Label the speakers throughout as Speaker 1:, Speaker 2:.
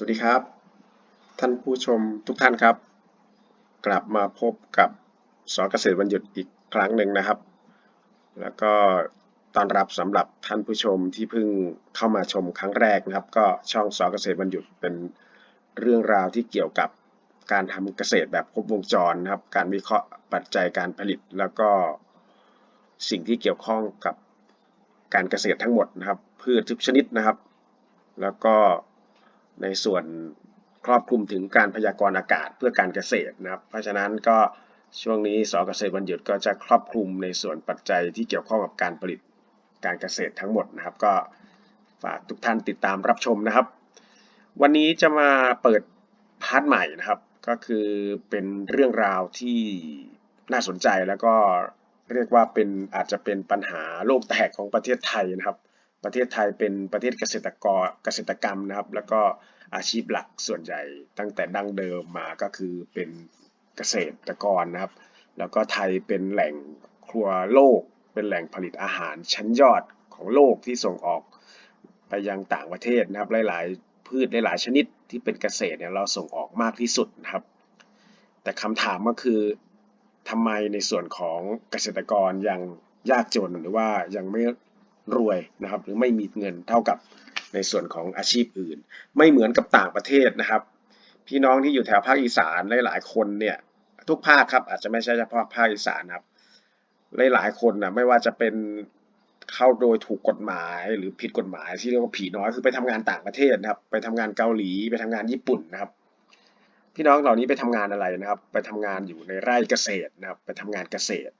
Speaker 1: สวัสดีครับ ท่านผู้ชมทุกท่านครับ กลับมาพบกับสอเกษตรวันหยุดอีกครั้งหนึ่งนะครับ แล้วก็ต้อนรับสำหรับท่านผู้ชมที่เพิ่งเข้ามาชมครั้งแรกนะครับ ก็ช่องสอเกษตรวันหยุดเป็นเรื่องราวที่เกี่ยวกับการทำเกษตรแบบครบวงจรนะครับ การวิเคราะห์ปัจจัยการผลิต แล้วก็สิ่งที่เกี่ยวข้องกับการเกษตรทั้งหมดนะครับ พืชทุกชนิดนะครับ แล้วก็ ในส่วนครอบคลุมถึงการพยากรณ์อากาศเพื่อการเกษตรนะครับ เพราะฉะนั้นก็ช่วงนี้สเกษตรวันหยุดก็จะครอบคลุมในส่วนปัจจัยที่เกี่ยวข้องกับการผลิตการเกษตรทั้งหมดนะครับ ก็ฝากทุกท่านติดตามรับชมนะครับ วันนี้จะมาเปิดพาร์ทใหม่นะครับ ก็คือเป็นเรื่องราวที่น่าสนใจแล้วก็เรียกว่าเป็นอาจจะเป็นปัญหาโลกแตกของประเทศไทยนะครับ ประเทศไทยเป็นประเทศเกษตรกรเกษตรกรรมนะครับ แล้วก็อาชีพหลักส่วนใหญ่ตั้งแต่ดั้งเดิมมาก็คือเป็นเกษตรกรนะครับ แล้วก็ไทยเป็นแหล่งครัวโลก เป็นแหล่งผลิตอาหารชั้นยอดของโลกที่ส่งออกไปยังต่างประเทศนะครับหลายๆ พืชหลายๆชนิดที่เป็นเกษตรเนี่ยเราส่งออกมากที่สุดนะครับ แต่คำถามก็คือทำไมในส่วนของเกษตรกรยังยากจนหรือว่ายังไม่ รวยนะครับ หรือไม่มีเงินเท่ากับในส่วนของอาชีพอื่น ไม่เหมือนกับต่างประเทศนะครับ พี่น้องที่อยู่แถวภาคอีสานหลายๆคนเนี่ยทุกภาคครับอาจจะไม่ใช่เฉพาะภาคอีสานครับหลายๆคนนะไม่ว่าจะเป็นเข้าโดยถูกกฎหมายหรือผิดกฎหมายที่เรียกว่าผีน้อยคือไปทำงานต่างประเทศนะครับ ไปทำงานเกาหลีไปทำงานญี่ปุ่นนะครับ พี่น้องเหล่านี้ไปทำงานอะไรนะครับ ไปทำงานอยู่ในไร่เกษตรนะครับ ไปทำงานเกษตร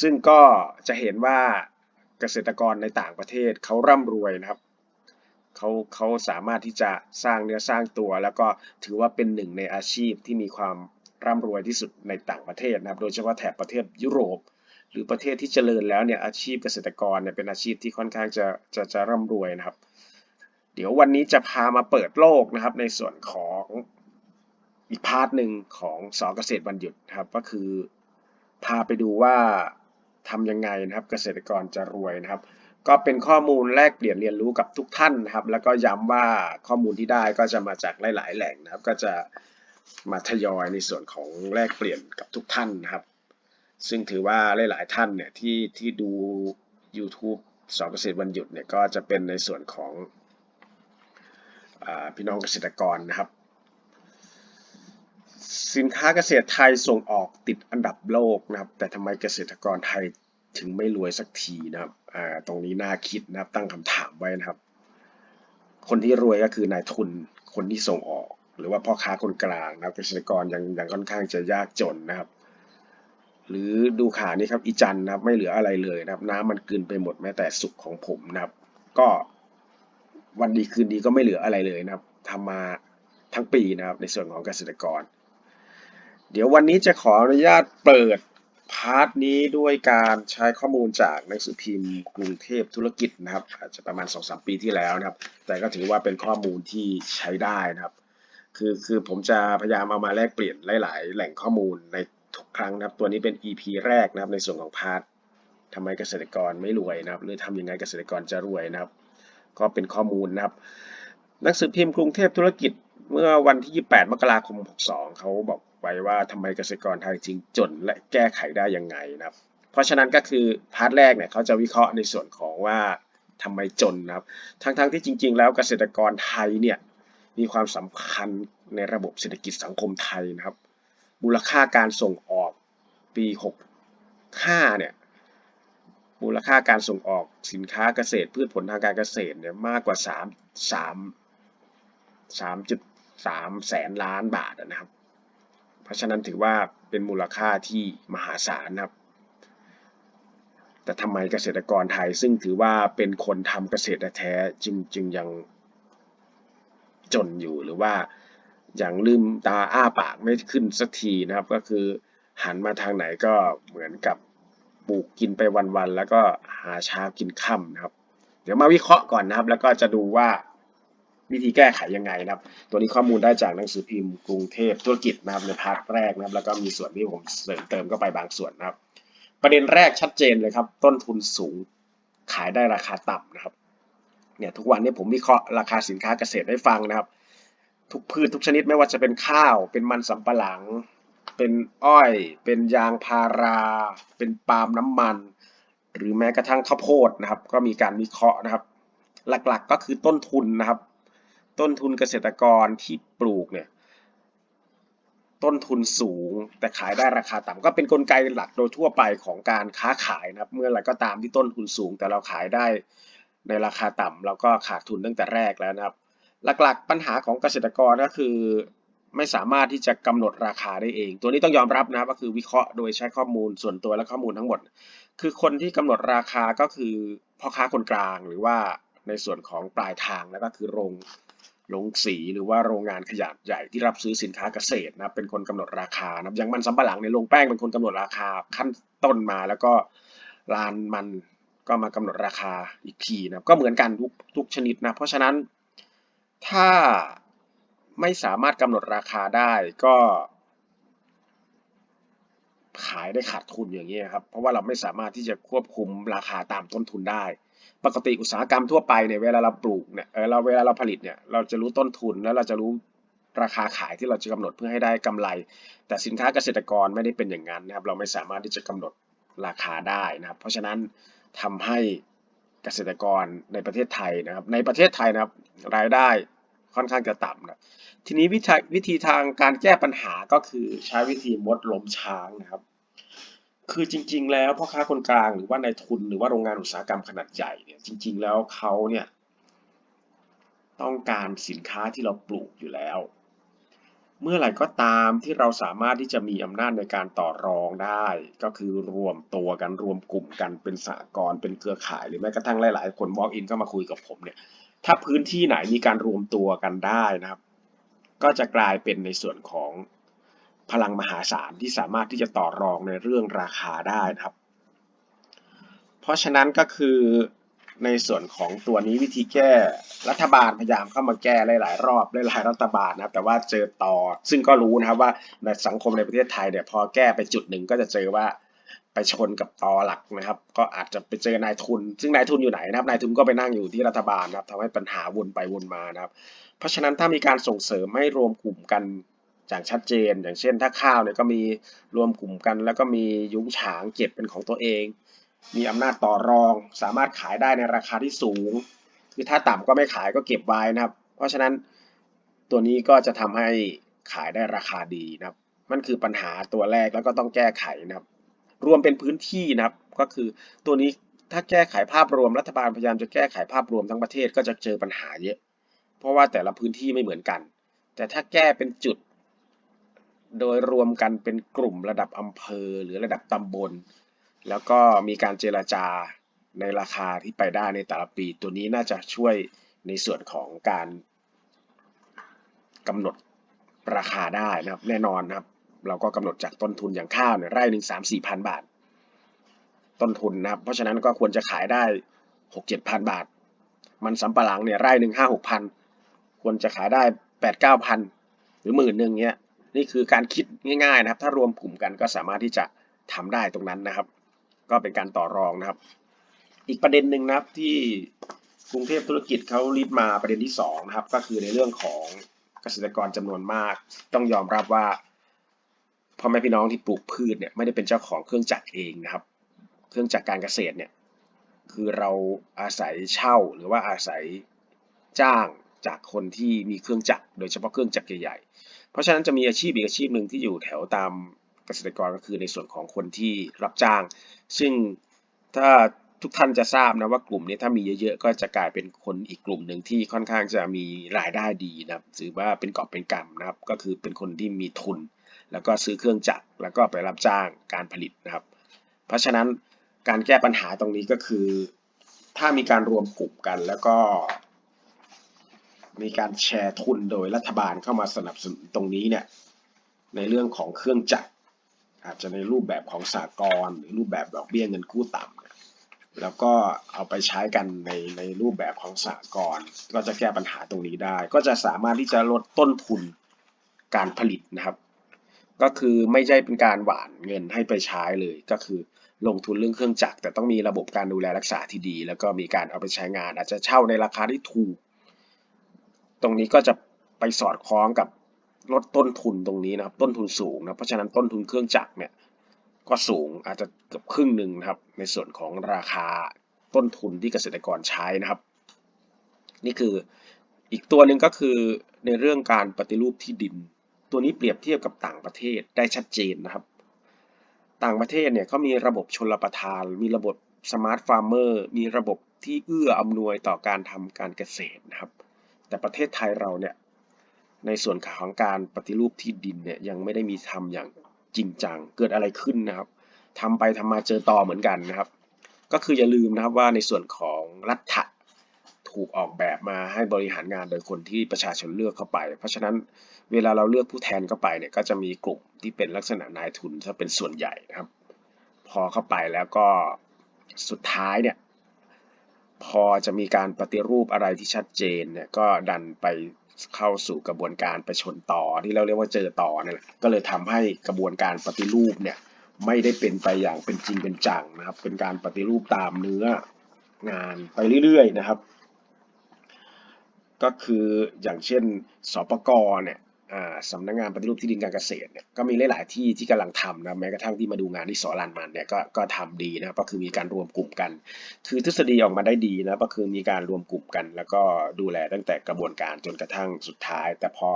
Speaker 1: ซึ่งก็จะเห็นว่า เกษตรกรในต่างประเทศเขาร่ำรวยนะครับเขาเขาสามารถที่จะสร้างเนื้อสร้างตัว แล้วก็ถือว่าเป็นหนึ่งในอาชีพที่มีความร่ำรวยที่สุดในต่างประเทศนะครับ โดยเฉพาะแถบประเทศยุโรป หรือประเทศที่เจริญแล้วเนี่ยอาชีพเกษตรกรเนี่ยเป็นอาชีพที่ค่อนข้างจะจะจะร่ำรวยนะครับ เดี๋ยววันนี้จะพามาเปิดโลกนะครับ ในส่วนของอีกพาร์ทหนึ่งของสอเกษตรวันหยุดนะครับ ก็คือพาไปดูว่า ทำยังไงนะครับ เกษตรกรจะรวยนะครับ ก็เป็นข้อมูลแลกเปลี่ยนเรียนรู้กับทุกท่านนะครับ แล้วก็ย้ำว่าข้อมูลที่ได้ก็จะมาจากหลาย ๆ แหล่งนะครับ ก็จะมาทยอยในส่วนของแลกเปลี่ยนกับทุกท่านนะครับ ซึ่งถือว่าหลาย ๆ ท่านเนี่ยที่ที่ดู YouTube สอนเกษตรวันหยุดเนี่ยก็จะเป็นในส่วนของอพี่น้องเกษตรกรนะครับ สินค้าเกษตรไทยส่งออกติดอันดับโลกนะครับ แต่ทำไมเกษตรกรไทยถึงไม่รวยสักทีนะครับอ่าตรงนี้น่าคิดนะครับตั้งคำถามไว้นะครับ คนที่รวยก็คือนายทุนคนที่ส่งออก หรือว่าพ่อค้าคนกลางนะครับเกษตรกรยังยังค่อนข้างจะยากจนนะครับ หรือดูขานี่ครับอีจันนะครับไม่เหลืออะไรเลยนะครับ น้ำมันกินไปหมดแม้แต่สุขของผมนะครับ ก็วันดีคืนดีก็ไม่เหลืออะไรเลยนะครับทำมาทั้งปีนะครับในส่วนของเกษตรกร เดี๋ยววันนี้จะขออนุญาตเปิดพาร์ทนี้ด้วยการใช้ข้อมูลจากหนังสือพิมพ์กรุงเทพธุรกิจนะครับอาจจะประมาณ 2-3 ปีที่แล้วนะครับ แต่ก็ถือว่าเป็นข้อมูลที่ใช้ได้นะครับ คือคือผมจะพยายามเอามาแลกเปลี่ยนหลาย ๆ แหล่งข้อมูลในทุกครั้งนะครับ ตัวนี้เป็น EP แรกนะครับในส่วนของพาร์ททำไมเกษตรกรไม่รวยนะครับหรือทำยังไงเกษตรกรจะรวยนะครับ ก็เป็นข้อมูลนะครับ หนังสือพิมพ์กรุงเทพธุรกิจเมื่อวันที่ 28 มกราคม 62 เขาบอก ไว้ว่าทำไมเกษตรกรไทยจริงจนและแก้ไขได้ยังไงนะครับ เพราะฉะนั้นก็คือพาร์ทแรกเนี่ยเขาจะวิเคราะห์ในส่วนของว่าทำไมจนนะครับ ทั้งๆทที่จริง ๆ แล้วเกษตรกรไทยเนี่ยมีความสำคัญในระบบเศรษฐกิจสังคมไทยนะครับ มูลค่าการส่งออกปี 65 เนี่ยมูลค่าการส่งออกสินค้าเกษตร พืชผลทางการเกษตรเนี่ยมากกว่า 3 3 3แสนล้านบาทนะครับ ราะฉะนั้นถือว่าเป็นมูลค่าที่มหาศาลนะครับ แต่ทำไมเกษตรกรไทยซึ่งถือว่าเป็นคนทำเกษตรแท้จึงจึงยังจนอยู่หรือว่าอย่างลืมตาอ้าปากไม่ขึ้นสักทีนะครับ ก็คือหันมาทางไหนก็เหมือนกับปลูกกินไปวันๆแล้วก็หาเช้ากินค่ำนะครับ เดี๋ยวมาวิเคราะห์ก่อนนะครับ แล้วก็จะดูว่า วิธีแก้ไขยังไงนะครับ ตัวนี้ข้อมูลได้จากหนังสือพิมพ์กรุงเทพธุรกิจนะครับในพาร์ทแรกนะครับ แล้วก็มีส่วนที่ผมเสริมเติมเข้าไปบางส่วนนะครับ ประเด็นแรกชัดเจนเลยครับ ต้นทุนสูงขายได้ราคาต่ำนะครับเนี่ยทุกวันนี้ผมวิเคราะห์ราคาสินค้าเกษตรได้ฟังนะครับ ทุกพืชทุกชนิดไม่ว่าจะเป็นข้าว เป็นมันสำปะหลัง เป็นอ้อย เป็นยางพารา เป็นปาล์มน้ำมัน หรือแม้กระทั่งข้าวโพดนะครับ ก็มีการวิเคราะห์นะครับ หลักๆก็คือต้นทุนนะครับ ต้นทุนเกษตรกรที่ปลูกเนี่ยต้นทุนสูงแต่ขายได้ราคาต่ำก็เป็นนกลไกหลักโดยทั่วไปของการค้าขายนะครับ เมื่อไหร่ก็ตามที่ต้นทุนสูง แต่เราขายได้ในราคาต่ำเราก็ขาดทุนตั้งแต่แรกแล้วนะครับ หลักๆปัญหาของเกษตรกรก็คือไม่สามารถที่จะกำหนดราคาได้เอง ตัวนี้ต้องยอมรับนะครับก็คือวิเคราะห์โดยใช้ข้อมูลส่วนตัวและข้อมูลทั้งหมด คือคนที่กำหนดราคาก็คือพ่อค้าคนกลางหรือว่าในส่วนของปลายทางแล้วก็คือโรง โรงสีหรือว่าโรงงานขนาดใหญ่ที่รับซื้อสินค้าเกษตรนะครับเป็นคนกำหนดราคานะครับอย่างมันสำปะหลังในโรงแป้งเป็นคนกำหนดราคาขั้นต้นมาแล้วก็ลานมันก็มากำหนดราคาอีกทีนะก็เหมือนกันทุกทุกชนิดนะเพราะฉะนั้นถ้าไม่สามารถกำหนดราคาได้ก็ขายได้ขาดทุนอย่างนี้ยครับเพราะว่าเราไม่สามารถที่จะควบคุมราคาตามต้นทุนได้ ปกติอุตสาหกรรมทั่วไปเนี่ยเวลาเราปลูกเนี่ยเออเราเวลาเราผลิตเนี่ยเราจะรู้ต้นทุนแล้วเราจะรู้ราคาขายที่เราจะกำหนดเพื่อให้ได้กำไร แต่สินค้าเกษตรกรไม่ได้เป็นอย่างนั้นนะครับ เราไม่สามารถที่จะกำหนดราคาได้นะครับ เพราะฉะนั้นทำให้เกษตรกรในประเทศไทยนะครับ ในประเทศไทยนะครับรายได้ค่อนข้างจะต่ำนะทีนี้วิธีวิธีทางการแก้ปัญหาก็คือใช้วิธีมดล้มช้างนะครับ คือจริง ๆ แล้วพ่อค้าคนกลางหรือว่าในทุนหรือว่าโรงงานอุตสาหกรรมขนาดใหญ่เนี่ยจริง ๆ แล้วเขาเนี่ยต้องการสินค้าที่เราปลูกอยู่แล้ว เมื่อไหร่ก็ตามที่เราสามารถที่จะมีอำนาจในการต่อรองได้ ก็คือรวมตัวกันรวมกลุ่มกันเป็นสหกรณ์เป็นเครือข่ายหรือแม้กระทั่งหลาย ๆ คน walk in ก็มาคุยกับผมเนี่ยถ้าพื้นที่ไหนมีการรวมตัวกันได้นะครับ ก็จะกลายเป็นในส่วนของ พลังมหาศาลที่สามารถที่จะต่อรองในเรื่องราคาได้นะครับ เพราะฉะนั้นก็คือในส่วนของตัวนี้วิธีแก้รัฐบาลพยายามเข้ามาแก้หลาย ๆ รอบหลายๆรัฐบาลนะครับแต่ว่าเจอต่อซึ่งก็รู้นะครับว่าในสังคมในประเทศไทยเนี่ยพอแก้ไปจุดหนึ่งก็จะเจอว่าไปชนกับตอหลักนะครับ ก็อาจจะไปเจอนายทุน ซึ่งนายทุนอยู่ไหนนะครับนายทุนก็ไปนั่งอยู่ที่รัฐบาลนะครับทำให้ปัญหาวนไปวนมานะครับ เพราะฉะนั้นถ้ามีการส่งเสริมให้รวมกลุ่มกัน อย่างชัดเจน อย่างเช่นถ้าข้าวเนี่ยก็มีรวมกลุ่มกัน แล้วก็มียุ้งฉางเก็บเป็นของตัวเอง มีอำนาจต่อรอง สามารถขายได้ในราคาที่สูง คือถ้าต่ำก็ไม่ขายก็เก็บไว้นะครับ เพราะฉะนั้นตัวนี้ก็จะทำให้ขายได้ราคาดีนะครับ มันคือปัญหาตัวแรกแล้วก็ต้องแก้ไขนะครับ รวมเป็นพื้นที่นะครับ ก็คือตัวนี้ถ้าแก้ไขภาพรวมรัฐบาลพยายามจะแก้ไขภาพรวมทั้งประเทศก็จะเจอปัญหาเยอะ เพราะว่าแต่ละพื้นที่ไม่เหมือนกัน แต่ถ้าแก้เป็นจุด โดยรวมกันเป็นกลุ่มระดับอำเภอหรือระดับตำบล แล้วก็มีการเจราจาในราคาที่ไปได้ในแต่ละปี ตัวนี้น่าจะช่วยในส่วนของการกำหนดราคาได้นะครับ แน่นอนนะครับ เราก็กำหนดจากต้นทุนอย่างข้าวเนี่ยไร่หนึ่งสามสี่พันบาท ต้นทุนนะครับ เพราะฉะนั้นก็ควรจะขายได้หกเจ็ดพันบาท มันสำปะหลังเนี่ยไร่หนึ่งห้าหกพันควรจะขายได้แปดเก้าพันหรือหมื่นหนึ่งเนี้ย นี่คือการคิดง่ายๆนะครับ ถ้ารวมกลุ่มกันก็สามารถที่จะทำได้ตรงนั้นนะครับ ก็เป็นการต่อรองนะครับ อีกประเด็นหนึ่งนะครับที่กรุงเทพธุรกิจเขารีบมาประเด็นที่สองนะครับก็คือในเรื่องของเกษตรกรจำนวนมาก ต้องยอมรับว่าพ่อแม่พี่น้องที่ปลูกพืชเนี่ยไม่ได้เป็นเจ้าของเครื่องจักรเองนะครับ เครื่องจักรการเกษตรเนี่ยคือเราอาศัยเช่าหรือว่าอาศัยจ้างจากคนที่มีเครื่องจักรโดยเฉพาะเครื่องจักรใหญ่ เพราะฉะนั้นจะมีอาชีพอีกอาชีพหนึ่งที่อยู่แถวตามเกษตรกรก็คือในส่วนของคนที่รับจ้าง ซึ่งถ้าทุกท่านจะทราบนะว่ากลุ่มนี้ถ้ามีเยอะๆ ก็จะกลายเป็นคนอีกกลุ่มหนึ่งที่ค่อนข้างจะมีรายได้ดีนะครับถือว่าเป็นกอบเป็นกำนะครับ ก็คือเป็นคนที่มีทุน แล้วก็ซื้อเครื่องจักรแล้วก็ไปรับจ้างการผลิตนะครับ เพราะฉะนั้นการแก้ปัญหาตรงนี้ก็คือ ถ้ามีการรวมกลุ่มกันแล้วก็ มีการแชร์ทุนโดยรัฐบาลเข้ามาสนับสนุนตรงนี้เนี่ยในเรื่องของเครื่องจักร อาจจะในรูปแบบของสากลหรือรูปแบบดอกเบี้ยเงินกู้ต่ำแล้วก็เอาไปใช้กันในในรูปแบบของสากลก็จะแก้ปัญหาตรงนี้ได้ ก็จะสามารถที่จะลดต้นทุนการผลิตนะครับ ก็คือไม่ใช่เป็นการหวานเงินให้ไปใช้เลยก็คือลงทุนเรื่องเครื่องจักรแต่ต้องมีระบบการดูแลรักษาที่ดี แล้วก็มีการเอาไปใช้งาน อาจจะเช่าในราคาที่ถูก ตรงนี้ก็จะไปสอดคล้องกับลดต้นทุนตรงนี้นะครับ ต้นทุนสูงนะ เพราะฉะนั้นต้นทุนเครื่องจักรเนี่ยก็สูงอาจจะเกือบครึ่งหนึ่งนะครับ ในส่วนของราคาต้นทุนที่เกษตรกรใช้นะครับ นี่คืออีกตัวหนึ่งก็คือในเรื่องการปฏิรูปที่ดิน ตัวนี้เปรียบเทียบกับต่างประเทศได้ชัดเจนนะครับ ต่างประเทศเนี่ยเขามีระบบชลประทาน มีระบบสมาร์ทฟาร์มเมอร์มีระบบที่เอื้ออำนวยต่อการทำการเกษตรนะครับ แต่ประเทศไทยเราเนี่ยในส่วนของการปฏิรูปที่ดินเนี่ยยังไม่ได้มีทำอย่างจริงจังเกิดอะไรขึ้นนะครับทำไปทำมาเจอต่อเหมือนกันนะครับ ก็คืออย่าลืมนะครับว่าในส่วนของรัฐะถูกออกแบบมาให้บริหารงานโดยคนที่ประชาชนเลือกเข้าไป เพราะฉะนั้นเวลาเราเลือกผู้แทนเข้าไปเนี่ยก็จะมีกลุ่มที่เป็นลักษณะนายทุนถ้าเป็นส่วนใหญ่นะครับ พอเข้าไปแล้วก็สุดท้ายเนี่ย พอจะมีการปฏิรูปอะไรที่ชัดเจนเนี่ยก็ดันไปเข้าสู่กระบวนการไปชนต่อที่เราเรียกว่าเจอต่อเนี่แหละก็เลยทำให้กระบวนการปฏิรูปเนี่ยไม่ได้เป็นไปอย่างเป็นจริงเป็นจังนะครับ เป็นการปฏิรูปตามเนื้องานไปเรื่อยๆนะครับ ก็คืออย่างเช่นสปกเนี่ย สำนักงงานปฏิรูปที่ดินการเกษตรเนี่ยก็มีหลาย ๆ ที่ที่กำลังทำนะแม้กระทั่งที่มาดูงานที่สอรันมันเนี่ยก็ก็ทำดีนะก็คือมีการรวมกลุ่มกัน คือทฤษฎีออกมาได้ดีนะก็คือมีการรวมกลุ่มกัน แล้วก็ดูแลตั้งแต่กระบวนการจนกระทั่งสุดท้าย แต่พอ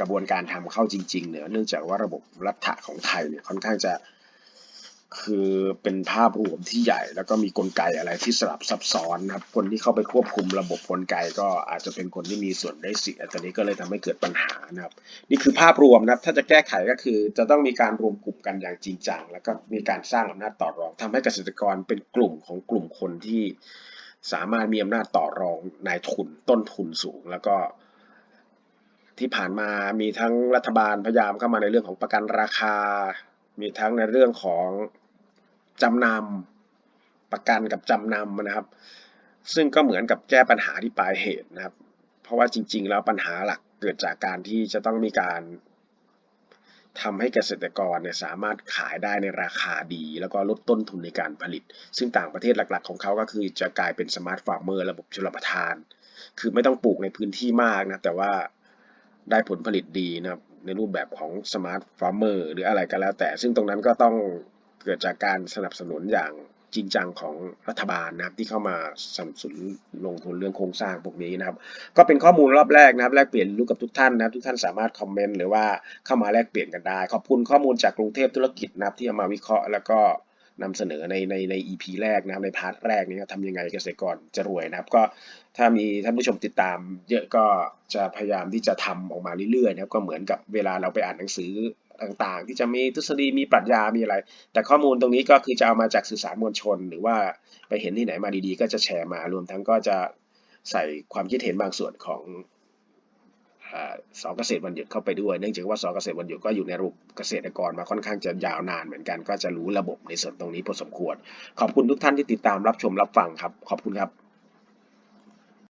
Speaker 1: กระบวนการทำเข้าจริง ๆ เนี่ยเนื่องจากว่าระบบรัฐะของไทยเนี่ยค่อนข้างจะ คือเป็นภาพรวมที่ใหญ่ แล้วก็มีกลไกอะไรที่สลับซับซ้อนนะครับ คนที่เข้าไปควบคุมระบบกลไก ก็อาจจะเป็นคนที่มีส่วนได้เสียแต่นี้ก็เลยทำให้เกิดปัญหานะครับ นี่คือภาพรวมนะครับถ้าจะแก้ไขก็คือ จะต้องมีการรวมกลุ่มกันอย่างจริงจัง แล้วก็มีการสร้างอำนาจต่อรองทำให้เกษตรกรเป็นกลุ่มของกลุ่มคนที่สามารถมีอำนาจต่อรองนายทุนต้นทุนสูง แล้วก็ ที่ผ่านมามีทั้งรัฐบาลพยายามเข้ามาในเรื่องของประกันราคา มีทั้งในเรื่องของ จำนำประกันกับจำนำนะครับ ซึ่งก็เหมือนกับแก้ปัญหาที่ปลายเหตุนะครับ เพราะว่าจริง ๆ แล้วปัญหาหลักเกิดจากการที่จะต้องมีการทำให้เกษตรกรเนี่ยสามารถขายได้ในราคาดี แล้วก็ลดต้นทุนในการผลิต ซึ่งต่างประเทศหลักๆ ของเขาก็คือจะกลายเป็นสมาร์ทฟาร์มเมอร์ระบบชลประทาน คือไม่ต้องปลูกในพื้นที่มากนะแต่ว่าได้ผลผลิตดีนะครับในรูปแบบของสมาร์ทฟาร์มเมอร์หรืออะไรก็แล้วแต่ ซึ่งตรงนั้นก็ต้อง เกิดจากการสนับสนุนอย่างจริงจังของรัฐบาลนะครับที่เข้ามาสนับสนุนลงทุนเรื่องโครงสร้างพวกนี้นะครับ ก็เป็นข้อมูลรอบแรกนะครับ แลกเปลี่ยนรู้กับทุกท่านนะครับ ทุกท่านสามารถคอมเมนต์หรือว่าเข้ามาแลกเปลี่ยนกันได้ ขอบคุณข้อมูลจากกรุงเทพธุรกิจนะครับที่เอามาวิเคราะห์แล้วก็นำเสนอในในใน EP แรกนะครับในพาร์ทแรกนี้ทำยังไงเกษตรกรจะรวยนะครับ ก็ถ้ามีท่านผู้ชมติดตาม เยอะก็จะพยายามที่จะทำออกมาเรื่อยๆนะครับก็เหมือนกับเวลาเราไปอ่านหนังสือ ต่างๆ ที่จะมีทฤษฎีมีปรัชญามีอะไร แต่ข้อมูลตรงนี้ก็คือจะเอามาจากสื่อสารมวลชน หรือว่าไปเห็นที่ไหนมาดีๆ ก็จะแชร์มารวมทั้งก็จะใส่ความคิดเห็นบางส่วนของสอเกษตรวันหยุดเข้าไปด้วย เนื่องจากว่าสอเกษตรวันหยุดก็อยู่ในรูปเกษตรกรมาค่อนข้างจะยาวนานเหมือนกัน ก็จะรู้ระบบในส่วนตรงนี้พอสมควร ขอบคุณทุกท่านที่ติดตามรับชมรับฟังครับ ขอบคุณครับ